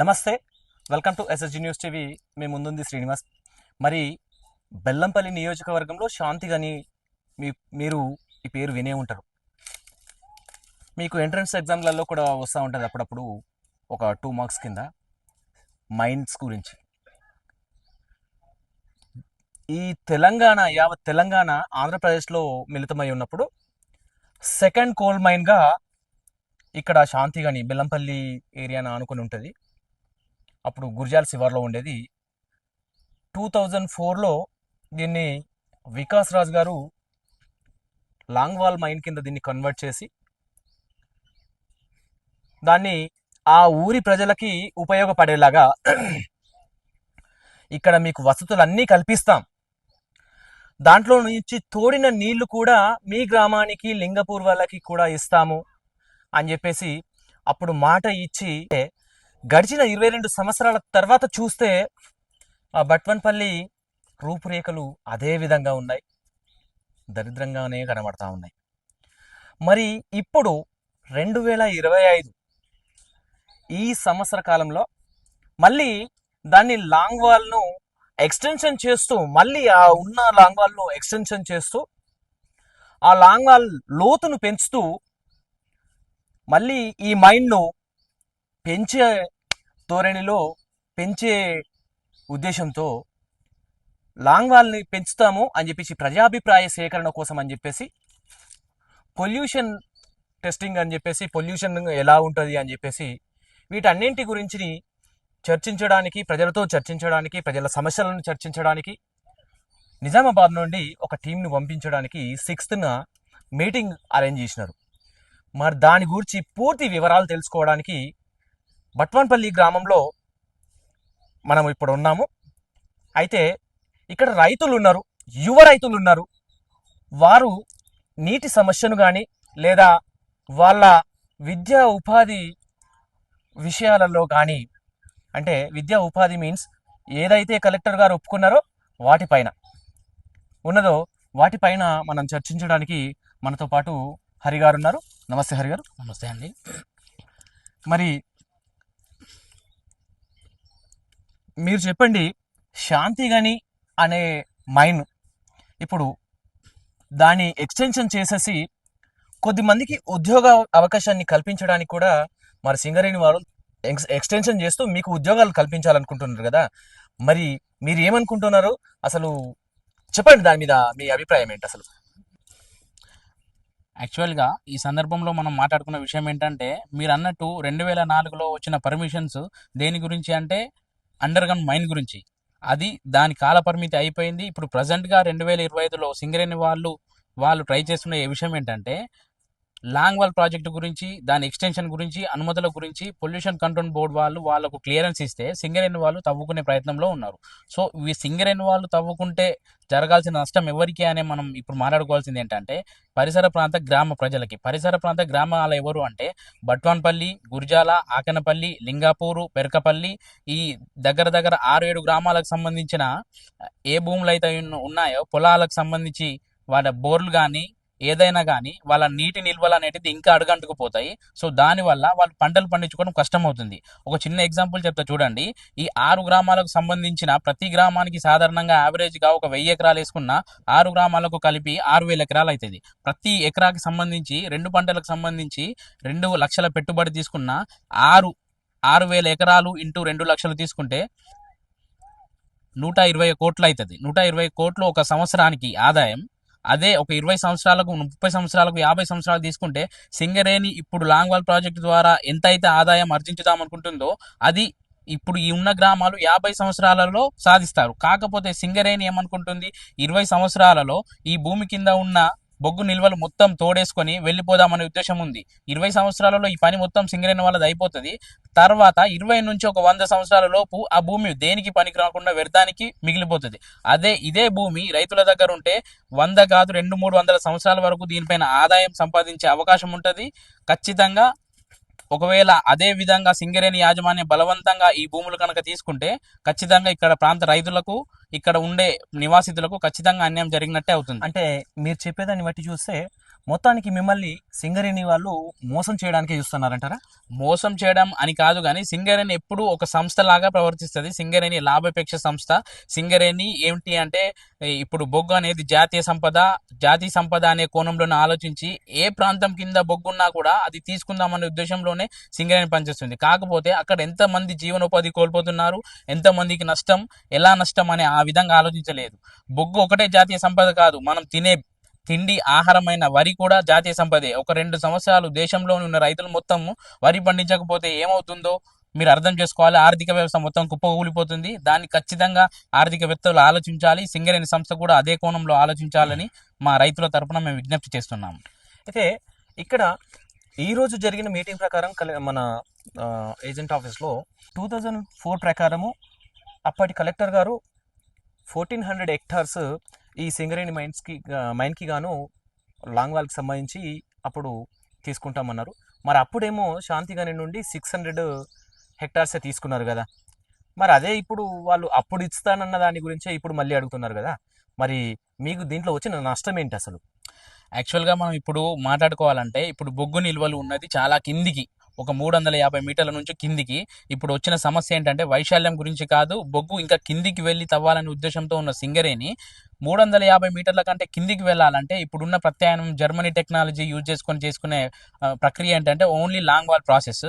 నమస్తే. Welcome to SSG news TV మేము ముందుంది శ్రీనివాస్. మరి బెల్లంపల్లి నియోజకవర్గంలో శాంతి గని మీ మీరు ఈ పేరు వినే ఉంటారు. మీకు ఎంట్రన్స్ ఎగ్జామ్లలో కూడా వస్తూ ఉంటుంది అప్పుడప్పుడు ఒక టూ మార్క్స్ కింద. మైండ్స్ గురించి. ఈ తెలంగాణ యావత్ తెలంగాణ ఆంధ్రప్రదేశ్లో మిళితమై ఉన్నప్పుడు సెకండ్ కోల్ మైన్గా ఇక్కడ శాంతి గని బెల్లంపల్లి ఏరియాన ఆనుకొని ఉంటుంది. అప్పుడు గుర్జాల్ శివార్లో ఉండేది. టూ థౌజండ్ ఫోర్లో దీన్ని వికాస్ రాజ్ గారు లాంగ్ వాల్ మైన్ కింద దీన్ని కన్వర్ట్ చేసి దాన్ని ఆ ఊరి ప్రజలకి ఉపయోగపడేలాగా ఇక్కడ మీకు వసతులన్నీ కల్పిస్తాం. దాంట్లో నుంచి తోడిన నీళ్ళు కూడా మీ గ్రామానికి లింగపూర్ వాళ్ళకి కూడా ఇస్తాము అని చెప్పేసి అప్పుడు మాట ఇచ్చి గడిచిన ఇరవై రెండు సంవత్సరాల తర్వాత చూస్తే ఆ బట్వన్పల్లి రూపురేఖలు అదే విధంగా ఉన్నాయి. దరిద్రంగానే కనబడతా ఉన్నాయి. మరి ఇప్పుడు రెండు వేల ఇరవై ఐదు ఈ సంవత్సర కాలంలో మళ్ళీ దాన్ని లాంగ్ వాల్ను ఎక్స్టెన్షన్ చేస్తూ మళ్ళీ ఆ ఉన్న లాంగ్ వాల్ను ఎక్స్టెన్షన్ చేస్తూ ఆ లాంగ్ వాల్ లోతును పెంచుతూ మళ్ళీ ఈ మైండ్ను పెంచే ధోరణిలో పెంచే ఉద్దేశంతో లాంగ్ వాల్ని పెంచుతాము అని చెప్పేసి ప్రజాభిప్రాయ సేకరణ కోసం అని చెప్పేసి పొల్యూషన్ టెస్టింగ్ అని చెప్పేసి పొల్యూషన్ ఎలా ఉంటుంది అని చెప్పేసి వీటన్నింటి గురించి చర్చించడానికి ప్రజలతో చర్చించడానికి ప్రజల సమస్యలను చర్చించడానికి నిజామాబాద్ నుండి ఒక టీంను పంపించడానికి సిక్స్త్న మీటింగ్ అరేంజ్ చేసినారు. మరి దాని గురించి పూర్తి వివరాలు తెలుసుకోవడానికి బట్వాన్పల్లి గ్రామంలో మనం ఇప్పుడు ఉన్నాము. అయితే ఇక్కడ రైతులు ఉన్నారు యువ రైతులు ఉన్నారు వారు నీటి సమస్యను కానీ లేదా వాళ్ళ విద్యా ఉపాధి విషయాలలో కానీ అంటే విద్యా ఉపాధి మీన్స్ ఏదైతే కలెక్టర్ గారు ఒప్పుకున్నారో వాటిపైన. ఉన్నదో వాటిపైన మనం చర్చించడానికి మనతో పాటు హరి గారు ఉన్నారు. నమస్తే హరి గారు. నమస్తే అండి. మరి మీరు చెప్పండి శాంతి గని అనే మైన్. ఇప్పుడు దాని ఎక్స్టెన్షన్ చేసేసి కొద్ది మందికి ఉద్యోగ అవకాశాన్ని కల్పించడానికి కూడా మరి సింగరేణి వారు ఎక్స్ ఎక్స్టెన్షన్ చేస్తూ మీకు ఉద్యోగాలు కల్పించాలనుకుంటున్నారు కదా. మరి మీరు ఏమనుకుంటున్నారు? అసలు చెప్పండి దాని మీద మీ అభిప్రాయం ఏంటి అసలు? యాక్చువల్గా ఈ సందర్భంలో మనం మాట్లాడుకున్న విషయం ఏంటంటే మీరు అన్నట్టు రెండు వేల నాలుగులో వచ్చిన పర్మిషన్స్ దేని గురించి అంటే అండర్ గ్రౌండ్ మైన్ గురించి. అది దాని కాల పరిమితి అయిపోయింది. ఇప్పుడు ప్రజెంట్గా రెండు వేల ఇరవై ఐదులో సింగరేణి వాళ్ళు వాళ్ళు ట్రై చేస్తున్న ఏ విషయం ఏంటంటే లాంగ్ వాల్ ప్రాజెక్ట్ గురించి దాని ఎక్స్టెన్షన్ గురించి అనుమతుల గురించి పొల్యూషన్ కంట్రోల్ బోర్డు వాళ్ళు వాళ్ళకు క్లియరెన్స్ ఇస్తే సింగరేణి వాళ్ళు తవ్వుకునే ప్రయత్నంలో ఉన్నారు. సో ఈ సింగరేణి వాళ్ళు తవ్వుకుంటే జరగాల్సిన నష్టం ఎవరికి అనే మనం ఇప్పుడు మాట్లాడుకోవాల్సింది ఏంటంటే పరిసర ప్రాంత గ్రామ ప్రజలకి. పరిసర ప్రాంత గ్రామాల ఎవరు అంటే బట్వాన్పల్లి గుర్జాల ఆకనపల్లి లింగాపూరు పెరకపల్లి ఈ దగ్గర దగ్గర ఆరు ఏడు గ్రామాలకు సంబంధించిన ఏ భూములు అయితే ఉన్నాయో పొలాలకు సంబంధించి వాళ్ళ బోర్లు కానీ ఏదైనా కానీ వాళ్ళ నీటి నిల్వలు అనేటిది ఇంకా అడుగంటుకుపోతాయి. సో దానివల్ల వాళ్ళు పంటలు పండించుకోవడం కష్టం అవుతుంది ఒక చిన్న ఎగ్జాంపుల్ చెప్తా చూడండి. ఈ ఆరు గ్రామాలకు సంబంధించిన ప్రతి గ్రామానికి సాధారణంగా యావరేజ్గా ఒక వెయ్యి ఎకరాలు వేసుకున్న ఆరు గ్రామాలకు కలిపి ఆరు వేల ఎకరాలు అవుతుంది ప్రతి ఎకరాకి సంబంధించి రెండు పంటలకు సంబంధించి రెండు లక్షల పెట్టుబడి తీసుకున్న ఆరు ఆరు వేల ఎకరాలు ఇంటూ రెండు లక్షలు తీసుకుంటే నూట ఇరవై కోట్లు అవుతుంది నూట ఇరవై కోట్లు ఒక సంవత్సరానికి ఆదాయం అదే ఒక ఇరవై సంవత్సరాలకు ముప్పై సంవత్సరాలకు యాభై సంవత్సరాలు తీసుకుంటే సింగరేణి ఇప్పుడు లాంగ్ వాల్ ప్రాజెక్ట్ ద్వారా ఎంత అయితే ఆదాయం ఆర్జించుదాం అనుకుంటుందో అది ఇప్పుడు ఈ ఉన్న గ్రామాలు యాభై సంవత్సరాలలో సాధిస్తారు. కాకపోతే సింగరేణి ఏమనుకుంటుంది? ఇరవై సంవత్సరాలలో ఈ భూమి కింద ఉన్న బొగ్గు నిల్వలు మొత్తం తోడేసుకొని వెళ్ళిపోదామనే ఉద్దేశం ఉంది. ఇరవై సంవత్సరాలలో ఈ పని మొత్తం సింగరేణి వాళ్ళది అయిపోతుంది. తర్వాత ఇరవై నుంచి ఒక వంద సంవత్సరాల లోపు ఆ భూమి దేనికి పనికి రాకుండా వ్యర్థానికి మిగిలిపోతుంది. అదే ఇదే భూమి రైతుల దగ్గర ఉంటే వంద కాదు రెండు మూడు వందల సంవత్సరాల వరకు దీనిపైన ఆదాయం సంపాదించే అవకాశం ఉంటుంది. ఖచ్చితంగా ఒకవేళ అదే విధంగా సింగరేణి యాజమాన్యం బలవంతంగా ఈ భూములు కనుక తీసుకుంటే ఖచ్చితంగా ఇక్కడ ప్రాంత రైతులకు ఇక్కడ ఉండే నివాసితులకు ఖచ్చితంగా అన్యాయం జరిగినట్టే అవుతుంది. అంటే మీరు చెప్పేదాన్ని బట్టి చూస్తే మొత్తానికి మిమ్మల్ని సింగరేణి వాళ్ళు మోసం చేయడానికే చూస్తున్నారంటారా? మోసం చేయడం అని కాదు కానీ సింగరేణి ఎప్పుడు ఒక సంస్థ లాగా ప్రవర్తిస్తుంది. సింగరేణి లాభాపేక్ష సంస్థ. సింగరేణి ఏమిటి అంటే ఇప్పుడు బొగ్గు అనేది జాతీయ సంపద జాతీయ సంపద అనే కోణంలోనే ఆలోచించి ఏ ప్రాంతం కింద బొగ్గు ఉన్నా కూడా అది తీసుకుందామనే ఉద్దేశంలోనే సింగరేణి పనిచేస్తుంది. కాకపోతే అక్కడ ఎంతమంది జీవనోపాధి కోల్పోతున్నారు ఎంతమందికి నష్టం ఎలా నష్టం అనే ఆ విధంగా ఆలోచించలేదు. బొగ్గు ఒకటే జాతీయ సంపద కాదు మనం తినే తిండి ఆహారమైన వరి కూడా జాతీయ సంపదే. ఒక రెండు సంవత్సరాలు దేశంలో ఉన్న రైతులు మొత్తం వరి పండించకపోతే ఏమవుతుందో మీరు అర్థం చేసుకోవాలి. ఆర్థిక వ్యవస్థ మొత్తం కుప్పకూలిపోతుంది. దాన్ని ఖచ్చితంగా ఆర్థికవేత్తలు ఆలోచించాలి. సింగరేణి సంస్థ కూడా అదే కోణంలో ఆలోచించాలని మా రైతుల తరపున మేము విజ్ఞప్తి చేస్తున్నాం. అయితే ఇక్కడ ఈరోజు జరిగిన మీటింగ్ ప్రకారం మన ఏజెంట్ ఆఫీస్లో టూ థౌజండ్ ఫోర్ ప్రకారము అప్పటి కలెక్టర్ గారు ఫోర్టీన్ హండ్రెడ్ హెక్టార్స్ ఈ సింగరేణి మైన్స్కి మైన్కి గాను లాంగ్ వాల్కి సంబంధించి అప్పుడు తీసుకుంటామన్నారు. మరి అప్పుడేమో శాంతిగాని నుండి సిక్స్ హండ్రెడ్ హెక్టార్సే తీసుకున్నారు కదా. మరి అదే ఇప్పుడు వాళ్ళు అప్పుడు ఇస్తానన్న దాని గురించే ఇప్పుడు మళ్ళీ అడుగుతున్నారు కదా. మరి మీకు దీంట్లో వచ్చిన నష్టం ఏంటి అసలు? యాక్చువల్గా మనం ఇప్పుడు మాట్లాడుకోవాలంటే ఇప్పుడు బొగ్గు నిల్వలు ఉన్నది చాలా కిందికి. ఒక మూడు వందల యాభై మీటర్ల నుంచి కిందికి. ఇప్పుడు వచ్చిన సమస్య ఏంటంటే వైశాల్యం గురించి కాదు బొగ్గు ఇంకా కిందికి వెళ్ళి తవ్వాలనే ఉద్దేశంతో ఉన్న సింగరేని మూడు వందల యాభై మీటర్ల కంటే కిందికి వెళ్ళాలంటే ఇప్పుడున్న ప్రత్యామ్నాయం జర్మనీ టెక్నాలజీ యూజ్ చేసుకొని చేసుకునే ప్రక్రియ ఏంటంటే ఓన్లీ లాంగ్ వాల్ ప్రాసెస్.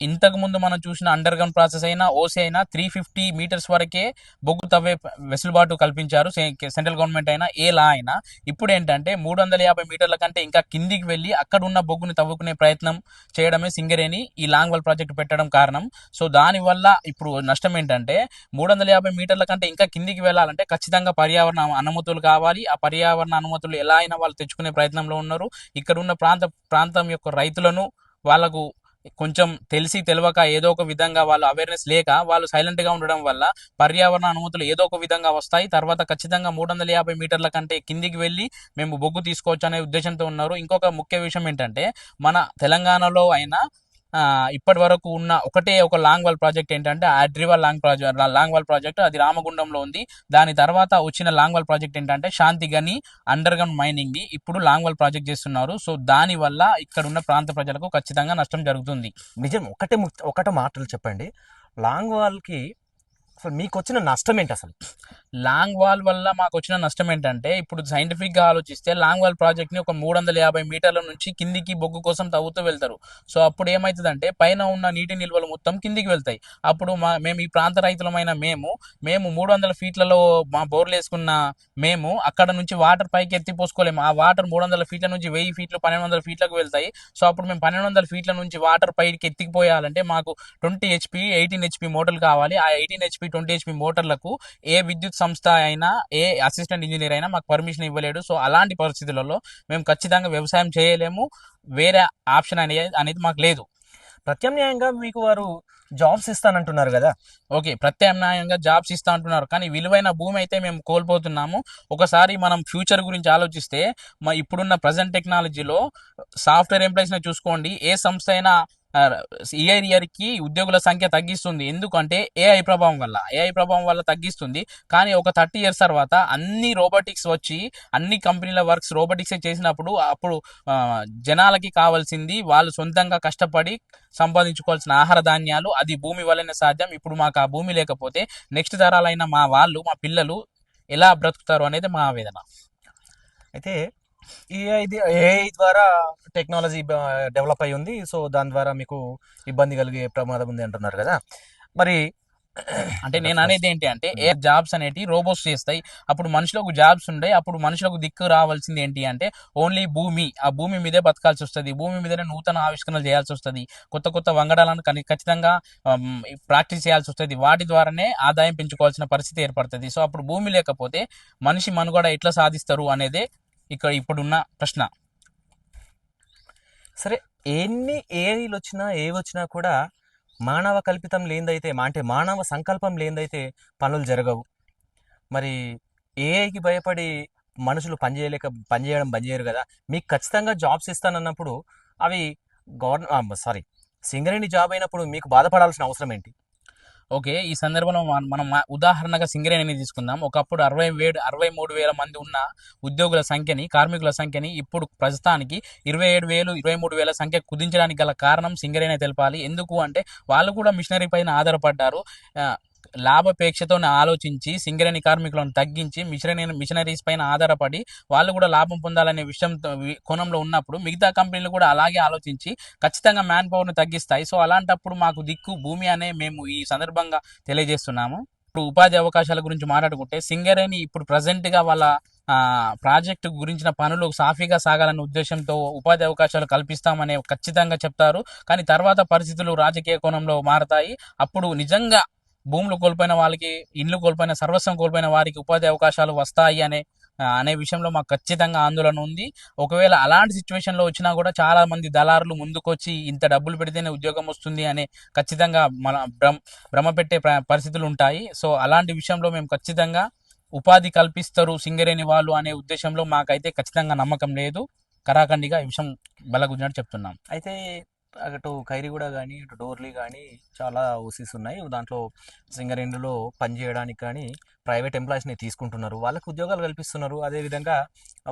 ఇంతకు ముందు మనం చూసిన అండర్ గ్రౌండ్ ప్రాసెస్ అయినా ఓసీ అయినా త్రీ ఫిఫ్టీ మీటర్స్ వరకే బొగ్గు తవ్వే వెసులుబాటు కల్పించారు సె- సెంట్రల్ గవర్నమెంట్ అయినా ఏ లా అయినా. ఇప్పుడు ఏంటంటే మూడు వందల యాభై మీటర్ల కంటే ఇంకా కిందికి వెళ్ళి అక్కడ ఉన్న బొగ్గుని తవ్వుకునే ప్రయత్నం చేయడమే సింగరేణి ఈ లాంగ్ వాల్ ప్రాజెక్ట్ పెట్టడం కారణం. సో దానివల్ల ఇప్పుడు నష్టం ఏంటంటే మూడు వందల యాభై మీటర్ల కంటే ఇంకా కిందికి వెళ్ళాలంటే ఖచ్చితంగా పర్యావరణ అనుమతులు కావాలి. ఆ పర్యావరణ అనుమతులు ఎలా అయినా వాళ్ళు తెచ్చుకునే ప్రయత్నంలో ఉన్నారు. ఇక్కడ ఉన్న ప్రాంత ప్రాంతం యొక్క రైతులను వాళ్ళకు కొంచెం తెలిసి తెలియక ఏదో ఒక విధంగా వాళ్ళు అవేర్నెస్ లేక వాళ్ళు సైలెంట్గా ఉండడం వల్ల పర్యావరణ అనుమతులు ఏదో ఒక విధంగా వస్తాయి. తర్వాత ఖచ్చితంగా మూడు వందల యాభై మీటర్ల కంటే కిందికి వెళ్ళి మేము బొగ్గు తీసుకోవచ్చు అనే ఉద్దేశంతో ఉన్నారు. ఇంకొక ముఖ్య విషయం ఏంటంటే మన తెలంగాణలో అయినా ఇప్పటి వరకు ఉన్న ఒకటే ఒక లాంగ్ వాల్ ప్రాజెక్ట్ ఏంటంటే అడ్రివల్ long project long wall project అది రామగుండంలో ఉంది. దాని తర్వాత వచ్చిన లాంగ్ వాల్ ప్రాజెక్ట్ ఏంటంటే శాంతి గని అండర్ గ్రౌండ్ మైనింగ్. ది ఇప్పుడు లాంగ్ వాల్ ప్రాజెక్ట్ చేస్తున్నారు. సో దాని వల్ల ఇక్కడ ఉన్న ప్రాంత ప్రజలకు ఖచ్చితంగా నష్టం జరుగుతుంది. నిజం. ఒకటే ఒకటే మాటలు చెప్పండి. లాంగ్ వాల్కి అసలు మీకు వచ్చిన నష్టం ఏంటి అసలు? లాంగ్ వాల్ వల్ల మాకు వచ్చిన నష్టం ఏంటంటే ఇప్పుడు సైంటిఫిక్గా ఆలోచిస్తే లాంగ్ వాల్ ప్రాజెక్ట్ని ఒక మూడు వందల యాభై మీటర్ల నుంచి కిందికి బొగ్గు కోసం తవ్వుతూ వెళ్తారు. సో అప్పుడు ఏమవుతుందంటే పైన ఉన్న నీటి నిల్వలు మొత్తం కిందికి వెళ్తాయి. అప్పుడు మా మేము ఈ ప్రాంత రైతులమైన మేము మేము మూడు వందల ఫీట్లలో మా బోర్లు వేసుకున్న మేము అక్కడ నుంచి వాటర్ పైకి ఎత్తి పోసుకోలేము. ఆ వాటర్ మూడు వందల ఫీట్ల నుంచి వెయ్యి ఫీట్లు పన్నెండు వందల ఫీట్లకు వెళ్తాయి. సో అప్పుడు మేము పన్నెండు వందల ఫీట్ల నుంచి వాటర్ పైకి ఎత్తికిపోయాలంటే మాకు ట్వంటీ హెచ్పి ఎయిటీన్ హెచ్పి మోటార్లు కావాలి. ఆ ఎయిటీన్ హెచ్పి ట్వంటీ హెచ్పి మోటార్లకు ఏ విద్యుత్ సంస్థ అయినా ఏ అసిస్టెంట్ ఇంజనీర్ అయినా మాకు పర్మిషన్ ఇవ్వలేడు. సో అలాంటి పరిస్థితులలో మేము ఖచ్చితంగా వ్యవసాయం చేయలేము. వేరే ఆప్షన్ అనేది అనేది మాకు లేదు. ప్రత్యామ్నాయంగా మీకు వారు జాబ్స్ ఇస్తానంటున్నారు కదా? ఓకే ప్రత్యామ్నాయంగా జాబ్స్ ఇస్తా అంటున్నారు కానీ విలువైన భూమి అయితే మేము కోల్పోతున్నాము. ఒకసారి మనం ఫ్యూచర్ గురించి ఆలోచిస్తే మా ఇప్పుడున్న ప్రజెంట్ టెక్నాలజీలో సాఫ్ట్వేర్ ఎంప్లాయీస్ని చూసుకోండి. ఏ సంస్థ అయినా ఇయర్ ఇయర్కి ఉద్యోగుల సంఖ్య తగ్గిస్తుంది. ఎందుకంటే ఏఐ ప్రభావం వల్ల. ఏఐ ప్రభావం వల్ల తగ్గిస్తుంది. కానీ ఒక థర్టీ ఇయర్స్ తర్వాత అన్ని రోబోటిక్స్ వచ్చి అన్ని కంపెనీల వర్క్స్ రోబోటిక్స్ చేసినప్పుడు అప్పుడు జనాలకి కావాల్సింది వాళ్ళు సొంతంగా కష్టపడి సంపాదించుకోవాల్సిన ఆహార ధాన్యాలు అది భూమి వల్లనే సాధ్యం. ఇప్పుడు మాకు ఆ భూమి లేకపోతే నెక్స్ట్ తరాలైన మా వాళ్ళు మా పిల్లలు ఎలా బ్రతుకుతారు అనేది మా ఆవేదన. అయితే ఏఐ ఏఐ ద్వారా టెక్నాలజీ డెవలప్ అయి ఉంది. సో దాని ద్వారా మీకు ఇబ్బంది కలిగే ప్రమాదం ఉంది అంటున్నారు కదా. మరి అంటే నేను అనేది ఏంటి అంటే ఏ జాబ్స్ అనేటి రోబోట్స్ చేస్తాయి. అప్పుడు మనుషులకు జాబ్స్ ఉండే అప్పుడు మనుషులకు దిక్కు రావాల్సింది ఏంటి అంటే ఓన్లీ భూమి. ఆ భూమి మీదే బతకాల్సి వస్తుంది. భూమి మీదనే నూతన ఆవిష్కరణలు చేయాల్సి వస్తుంది. కొత్త కొత్త వంగడాలను ఖచ్చితంగా ప్రాక్టీస్ చేయాల్సి వస్తుంది. వాటి ద్వారానే ఆదాయం పెంచుకోవాల్సిన పరిస్థితి ఏర్పడుతుంది. సో అప్పుడు భూమి లేకపోతే మనిషి మనుగడ ఎట్లా సాధిస్తారు అనేదే ఇక్కడ ఇప్పుడున్న ప్రశ్న. సరే ఎన్ని ఏఐలు వచ్చినా ఏవి వచ్చినా కూడా మానవ కల్పితం లేనిదైతే మా- అంటే మానవ సంకల్పం లేనిదైతే పనులు జరగవు. మరి ఏఐకి భయపడి మనుషులు పనిచేయలేక పనిచేయడం బంద్ చేయరు కదా. మీకు ఖచ్చితంగా జాబ్స్ ఇస్తానన్నప్పుడు అవి గవర్న సారీ సింగరేణి జాబ్ అయినప్పుడు మీకు బాధపడాల్సిన అవసరం ఏంటి? ఓకే ఈ సందర్భంలో మనం ఉదాహరణగా సింగరేణిని తీసుకుందాం. ఒకప్పుడు అరవై వేడు అరవై మూడు వేల మంది ఉన్న ఉద్యోగుల సంఖ్యని కార్మికుల సంఖ్యని ఇప్పుడు ప్రస్తుతానికి ఇరవై ఏడు వేలు ఇరవై మూడు వేల సంఖ్య కుదించడానికి గల కారణం సింగరేణి తెలపాలి. ఎందుకు అంటే వాళ్ళు కూడా మిషనరీ పైన ఆధారపడ్డారు. ఆ, ఆలోచించి సింగరేణి కార్మికులను తగ్గించి మిషనరీ మిషనరీస్ పైన ఆధారపడి వాళ్ళు కూడా లాభం పొందాలనే విషయం కోణంలో ఉన్నప్పుడు మిగతా కంపెనీలు కూడా అలాగే ఆలోచించి ఖచ్చితంగా మ్యాన్ పవర్ను తగ్గిస్తాయి. సో అలాంటప్పుడు మాకు దిక్కు భూమి అనే మేము ఈ సందర్భంగా తెలియజేస్తున్నాము. ఇప్పుడు ఉపాధి అవకాశాల గురించి మాట్లాడుకుంటే సింగరేణి ఇప్పుడు ప్రజెంట్గా వాళ్ళ ప్రాజెక్టు గురించిన పనులు సాఫీగా సాగాలనే ఉద్దేశంతో ఉపాధి అవకాశాలు కల్పిస్తామనే ఖచ్చితంగా చెప్తారు. కానీ తర్వాత పరిస్థితులు రాజకీయ కోణంలో మారతాయి. అప్పుడు నిజంగా భూములు కోల్పోయిన వాళ్ళకి ఇండ్లు కోల్పోయిన సర్వస్వం కోల్పోయిన వారికి ఉపాధి అవకాశాలు వస్తాయి అనే అనే విషయంలో మాకు ఖచ్చితంగా ఆందోళన ఉంది. ఒకవేళ అలాంటి సిచ్యువేషన్లో వచ్చినా కూడా చాలా మంది దళారులు ముందుకొచ్చి ఇంత డబ్బులు పెడితేనే ఉద్యోగం వస్తుంది అనే ఖచ్చితంగా మన భ్రమ భ్రమ పెట్టే పరిస్థితులు ఉంటాయి. సో అలాంటి విషయంలో మేము ఖచ్చితంగా ఉపాధి కల్పిస్తారు సింగరేణి వాళ్ళు అనే ఉద్దేశంలో మాకైతే ఖచ్చితంగా నమ్మకం లేదు. కరాఖండిగా ఈ విషయం బలగుద్దినట్టు చెప్తున్నాం. అయితే అటు ఖైరీగూడ కానీ అటు డోర్లీ కానీ చాలా ఓసీస్ ఉన్నాయి. దాంట్లో సింగరేణిలో పనిచేయడానికి కానీ ప్రైవేట్ ఎంప్లాయీస్ని తీసుకుంటున్నారు. వాళ్ళకి ఉద్యోగాలు కల్పిస్తున్నారు. అదేవిధంగా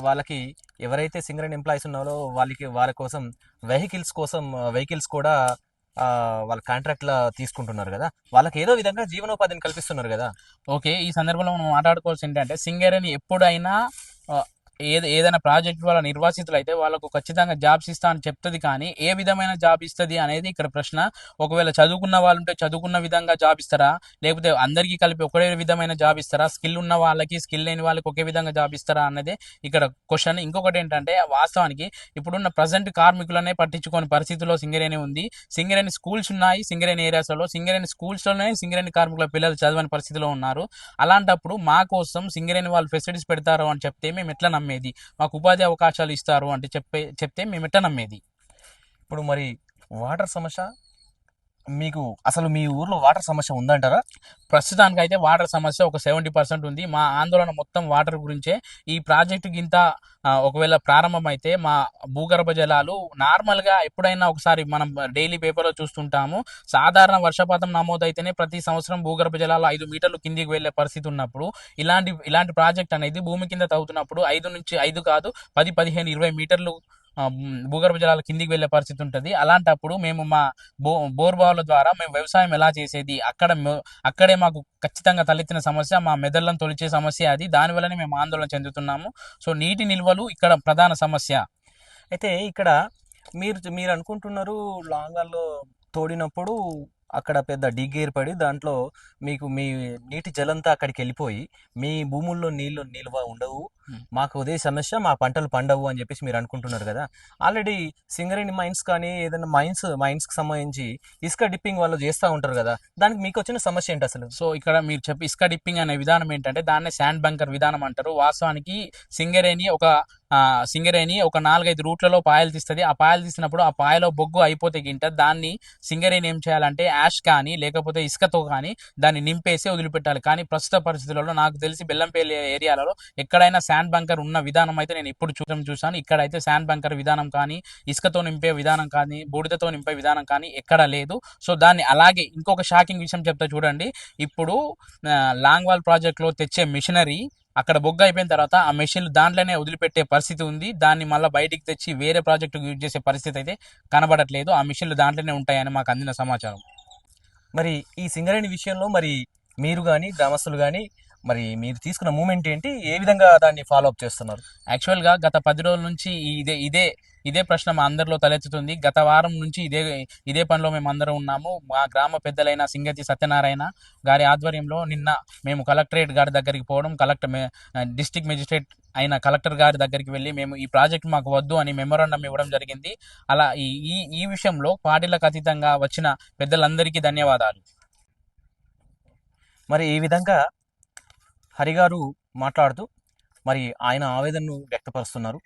వాళ్ళకి ఎవరైతే సింగరేణి ఎంప్లాయీస్ ఉన్నారో వాళ్ళకి వాళ్ళ కోసం వెహికల్స్ కోసం వెహికల్స్ కూడా వాళ్ళ కాంట్రాక్ట్లో తీసుకుంటున్నారు కదా. వాళ్ళకి ఏదో విధంగా జీవనోపాధిని కల్పిస్తున్నారు కదా. ఓకే. ఈ సందర్భంలో మనం మాట్లాడుకోవాల్సి ఏంటంటే సింగరేణి ఎప్పుడైనా ఏది ఏదైనా ప్రాజెక్ట్ వాళ్ళ నిర్వాసితులు అయితే వాళ్ళకు ఖచ్చితంగా జాబ్స్ ఇస్తా అని చెప్తుంది కానీ ఏ విధమైన జాబ్ ఇస్తుంది అనేది ఇక్కడ ప్రశ్న. ఒకవేళ చదువుకున్న వాళ్ళు ఉంటే చదువుకున్న విధంగా జాబ్ ఇస్తారా? లేకపోతే అందరికీ కలిపి ఒకే విధమైన జాబ్ ఇస్తారా? స్కిల్ ఉన్న వాళ్ళకి స్కిల్ లేని వాళ్ళకి ఒకే విధంగా జాబ్ ఇస్తారా అనేది ఇక్కడ క్వశ్చన్. ఇంకొకటి ఏంటంటే వాస్తవానికి ఇప్పుడున్న ప్రజెంట్ కార్మికులనే పట్టించుకోని పరిస్థితిలో సింగరేణి ఉంది. సింగరేణి స్కూల్స్ ఉన్నాయి సింగరేణి ఏరియాస్లో సింగరేణి స్కూల్స్లోనే సింగరేణి కార్మికుల పిల్లలు చదవని పరిస్థితిలో ఉన్నారు. అలాంటప్పుడు మా కోసం సింగరేణి వాళ్ళు ఫెసిలిటీస్ పెడతారు అని చెప్తే మేము ఎట్లా నమ్మేది మాకు ఉపాధి అవకాశాలు ఇస్తారు అంటే చెప్పే చెప్తే మేము ఎట్ట నమ్మేది ఇప్పుడు మరి వాటర్ సమస్య మీకు అసలు మీ ఊర్లో వాటర్ సమస్య ఉందంటారా? ప్రస్తుతానికి అయితే వాటర్ సమస్య ఒక సెవెంటీ పర్సెంట్ ఉంది. మా ఆందోళన మొత్తం వాటర్ గురించే. ఈ ప్రాజెక్టు గింత ఒకవేళ ప్రారంభమైతే మా భూగర్భ జలాలు నార్మల్గా ఎప్పుడైనా ఒకసారి మనం డైలీ పేపర్లో చూస్తుంటాము. సాధారణ వర్షపాతం నమోదైతేనే ప్రతి సంవత్సరం భూగర్భ జలాలు ఐదు మీటర్లు కిందికి వెళ్ళే పరిస్థితి ఉన్నప్పుడు ఇలాంటి ఇలాంటి ప్రాజెక్ట్ అనేది భూమి కింద తవ్వుతున్నప్పుడు ఐదు నుంచి ఐదు కాదు పది పదిహేను ఇరవై మీటర్లు భూగర్భ జలాల కిందికి వెళ్ళే పరిస్థితి ఉంటుంది. అలాంటప్పుడు మేము మా బో బోర్ బావుల ద్వారా మేము వ్యవసాయం ఎలా చేసేది అక్కడ అక్కడే మాకు ఖచ్చితంగా తలెత్తిన సమస్య మా మెదళ్ళను తొలిచే సమస్య అది. దానివల్లనే మేము ఆందోళన చెందుతున్నాము. సో నీటి నిల్వలు ఇక్కడ ప్రధాన సమస్య. అయితే ఇక్కడ మీరు మీరు అనుకుంటున్నారు లాంగాల్లో తోడినప్పుడు అక్కడ పెద్ద డిగ్ ఏర్పడి దాంట్లో మీకు మీ నీటి జలంతా అక్కడికి వెళ్ళిపోయి మీ భూముల్లో నీళ్ళు నిల్వ ఉండవు. మాకు అదే సమస్య మా పంటలు పండవు అని చెప్పేసి మీరు అనుకుంటున్నారు కదా. ఆల్రెడీ సింగరేణి మైన్స్ కానీ ఏదైనా మైన్స్ మైన్స్కి సంబంధించి ఇసుక డిప్పింగ్ వాళ్ళు చేస్తూ ఉంటారు కదా. దానికి మీకు వచ్చిన సమస్య ఏంటి అసలు? సో ఇక్కడ మీరు చెప్పి ఇసుక డిప్పింగ్ అనే విధానం ఏంటంటే దాన్నే శాండ్ బంకర్ విధానం అంటారు. వాస్తవానికి సింగరేణి ఒక సింగరేణి ఒక నాలుగైదు రూట్లలో పాయలు తీస్తుంది. ఆ పాయలు తీసినప్పుడు ఆ పాయలో బొగ్గు అయిపోతే గింట దాన్ని సింగరేణి ఏం చేయాలంటే యాష్ కానీ లేకపోతే ఇసుకతో కానీ దాన్ని నింపేసి వదిలిపెట్టాలి. కానీ ప్రస్తుత పరిస్థితులలో నాకు తెలిసి బెల్లంపల్లి ఏరియాలలో ఎక్కడైనా శాండ్ బంకర్ ఉన్న విధానం అయితే నేను ఇప్పుడు చూడడం చూసాను ఇక్కడైతే శాండ్ బంకర్ విధానం కానీ ఇసుకతో నింపే విధానం కానీ బూడిదతో నింపే విధానం కానీ ఎక్కడ లేదు. సో దాన్ని అలాగే ఇంకొక షాకింగ్ విషయం చెప్తా చూడండి. ఇప్పుడు లాంగ్ లాంగ్వాల్ ప్రాజెక్ట్లో తెచ్చే మిషనరీ అక్కడ బొగ్గ అయిపోయిన తర్వాత ఆ మెషిన్లు దాంట్లోనే వదిలిపెట్టే పరిస్థితి ఉంది. దాన్ని మళ్ళీ బయటికి తెచ్చి వేరే ప్రాజెక్టుకు యూజ్ చేసే పరిస్థితి అయితే కనబడట్లేదు. ఆ మిషన్లు దాంట్లోనే ఉంటాయని మాకు అందిన సమాచారం. మరి ఈ సింగరేణి విషయంలో మరి మీరు కానీ గ్రామస్తులు కానీ మరి మీరు తీసుకున్న మూమెంట్ ఏంటి? ఏ విధంగా దాన్ని ఫాలో అప్ చేస్తున్నారు? యాక్చువల్గా గత పది రోజుల నుంచి ఇదే ఇదే ఇదే ప్రశ్న మా అందరిలో తలెత్తుతుంది. గత వారం నుంచి ఇదే ఇదే పనిలో మేము అందరం ఉన్నాము. మా గ్రామ పెద్దలైన సింగతి సత్యనారాయణ గారి ఆధ్వర్యంలో నిన్న మేము కలెక్టరేట్ గారి దగ్గరికి పోవడం కలెక్టర్ డిస్టిక్ మెజిస్ట్రేట్ అయిన కలెక్టర్ గారి దగ్గరికి వెళ్ళి మేము ఈ ప్రాజెక్ట్ మాకు వద్దు అని మెమోరాండం ఇవ్వడం జరిగింది. అలా ఈ ఈ ఈ విషయంలో పార్టీలకు అతీతంగా వచ్చిన పెద్దలందరికీ ధన్యవాదాలు. మరి ఈ విధంగా హరిగారు మాట్లాడుతూ మరి ఆయన ఆవేదనను వ్యక్తపరుస్తున్నారు.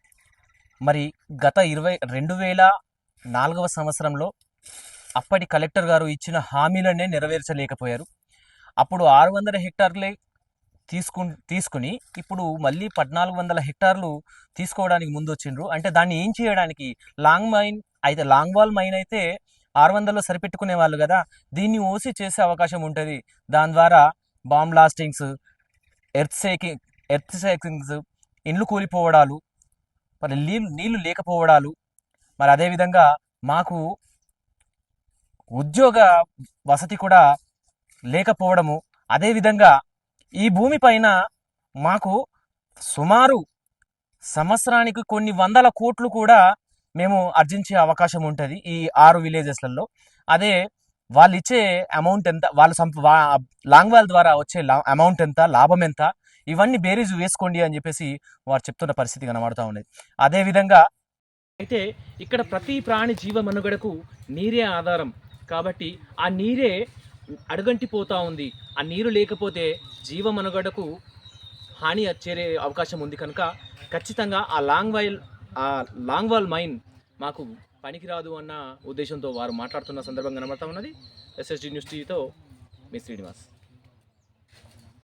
మరి గత ఇరవై రెండు వేల నాలుగవ సంవత్సరంలో అప్పటి కలెక్టర్ గారు ఇచ్చిన హామీలనే నెరవేర్చలేకపోయారు. అప్పుడు ఆరు వందల హెక్టార్లే తీసుకు తీసుకుని ఇప్పుడు మళ్ళీ పద్నాలుగు వందల హెక్టార్లు తీసుకోవడానికి ముందు వచ్చిండ్రు అంటే దాన్ని ఏం చేయడానికి? లాంగ్ మైన్ అయితే లాంగ్ వాల్ మైన్ అయితే ఆరు వందల్లో సరిపెట్టుకునే వాళ్ళు కదా. దీన్ని ఓసి చేసే అవకాశం ఉంటుంది. దాని ద్వారా bomb blastings earth shaking earth shakings ఇండ్లు కూలిపోవడాలు మరి నీళ్ళు నీళ్ళు లేకపోవడాలు మరి అదేవిధంగా మాకు ఉద్యోగ వసతి కూడా లేకపోవడము అదేవిధంగా ఈ భూమి పైన మాకు సుమారు సంవత్సరానికి కొన్ని వందల కోట్లు కూడా మేము ఆర్జించే అవకాశం ఉంటుంది ఈ ఆరు విలేజెస్లలో. అదే వాళ్ళు ఇచ్చే అమౌంట్ ఎంత వాళ్ళ సం లాంగ్ వాల్ ద్వారా వచ్చే అమౌంట్ ఎంత లాభం ఎంత ఇవన్నీ బేరీజు వేసుకోండి అని చెప్పేసి వారు చెప్తున్న పరిస్థితి కనబడుతూ ఉన్నది. అదేవిధంగా అయితే ఇక్కడ ప్రతి ప్రాణి జీవ మనుగడకు నీరే ఆధారం. కాబట్టి ఆ నీరే అడుగంటిపోతూ ఉంది. ఆ నీరు లేకపోతే జీవ మనుగడకు హాని చేరే అవకాశం ఉంది కనుక ఖచ్చితంగా ఆ లాంగ్ వైల్ ఆ లాంగ్ వాల్ మైన్ మాకు పనికిరాదు అన్న ఉద్దేశంతో వారు మాట్లాడుతున్న సందర్భం కనబడతా ఉన్నది. ఎస్ఎస్డి న్యూస్ టీవీతో మీ శ్రీనివాస్.